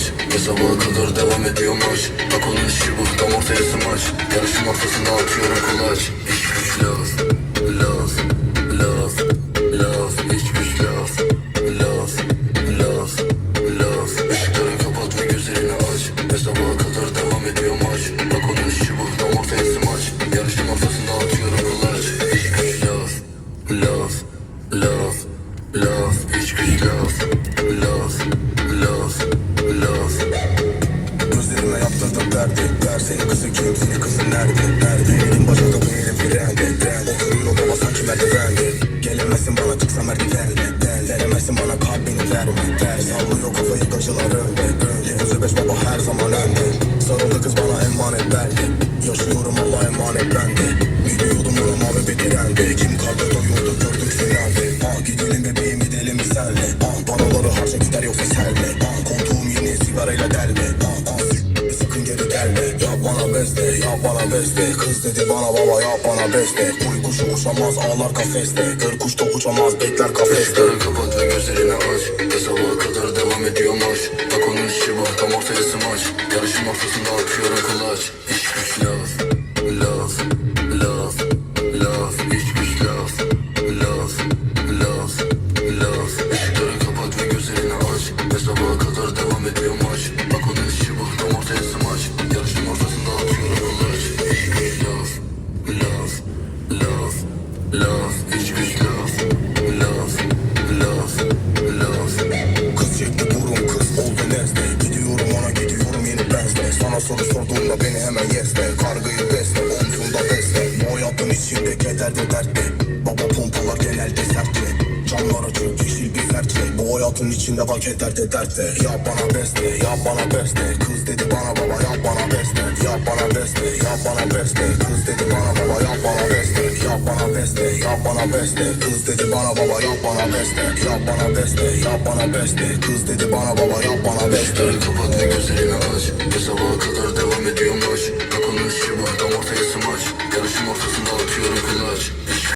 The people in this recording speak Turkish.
aç Ve sabaha kadar devam ediyor maç Bak onun işi bu tam ortaya smaç. Yarışın ortasında atıyorum kulaç İş güç laf Laf Laf Laf İş güç laf Laf Laf Laf Işıkları kapat ve gözlerini aç. Ve sabaha kadar devam ediyor maç Bak onun işi bu tam ortaya smaç. Yarışın ortasında atıyorum kulaç İş güç laf Laf Laf Laf İş güç Laf Gözlerime yaptırdım derdi Dersin kızı kim seni kızın nerede Nerede elim bacakta bu elim frende Frende Oturuyor baba sanki merdivende Gelemezsin bana çıksa merdivenle Den Veremezsin bana kalbini verme Der Sallıyor kafayı gacılar önde Önde. Gözü beş baba her zaman önde. Sarıldı kız bana emanet verdi Yaşıyorum Allah emanet bende. Biliyordum ona mavi bir Kim kaldı Gelme Yap bana beste yap bana beste. Kız dedi bana baba yap bana beste. Uy kuşu uçamaz ağlar kafeste. Gör kuş da uçamaz bekler kafeste. Işıkları kapat ve gözlerini aç. Ve sabaha kadar devam ediyor maç Bak onun işi bu tam ortaya smaç. Yarışın ortasında atıyorum kulaç İş güç laf Laf Laf Laf. İş güç laf Laf Laf Laf. Işıkları kapat ve gözlerini aç. Ve sabaha kadar devam ediyor maç soru sorduğunda beni hemen yesle Kargıyı besle omzunda besle. Bu hayatın içinde keder de dertte. Baba pompalar genelde sertçe. Camlar açık yeşil bir sertçe. Bu hayatın içinde bak eder de dertte. Yap bana beste yap bana beste Kız dedi bana baba yap bana beste Yap bana beste yap bana beste Kız dedi bana baba bana beste. Kız dedi bana baba yap bana beste. Yap bana beste yap bana beste. Kız dedi bana baba yap bana beste. Kapat ne gözlerini aç. Bir sabaha kadar devam ediyor maç Takımın işi var tam ortaya smaç. Yarışın ortasında atıyorum kulaç.